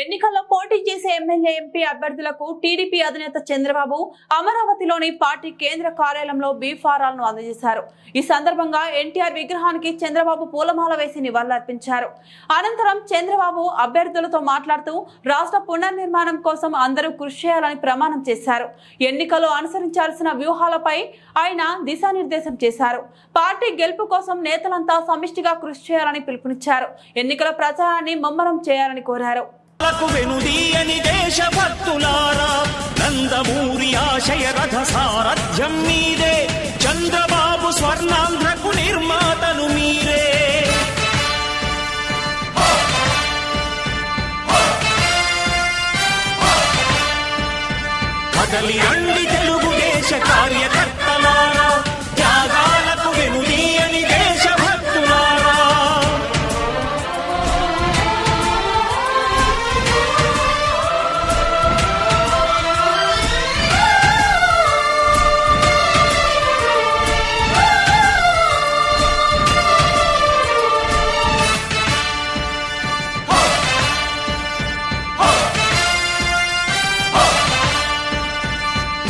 ఎన్నికల్లో పోటీ చేసే ఎమ్మెల్యే ఎంపీ అభ్యర్థులకు టీడీపీ అధినేత చంద్రబాబు అమరావతిలోని పార్టీ కేంద్ర కార్యాలయంలో బీఫారాలను అందజేశారు. ఈ సందర్భంగా ఎన్టీఆర్ విగ్రహానికి చంద్రబాబు పూలమాల వేసి నివాళులర్పించారు. అనంతరం చంద్రబాబు అభ్యర్థులతో మాట్లాడుతూ రాష్ట్ర పునర్నిర్మాణం కోసం అందరూ కృషి చేయాలని ప్రమాణం చేశారు. ఎన్నికల్లో అనుసరించాల్సిన వ్యూహాలపై ఆయన దిశానిర్దేశం చేశారు. పార్టీ గెలుపు కోసం నేతలంతా సమిష్టిగా కృషి చేయాలని పిలుపునిచ్చారు. ఎన్నికల ప్రచారాన్ని ముమ్మరం చేయాలని కోరారు. వెనుదీయని దేశభక్తులారా. నందమూరి ఆశయ రథ సారథ్యం మీదే. చంద్రబాబు స్వర్ణాంధ్రకు నిర్మాతను మీరే. కదలి అండితే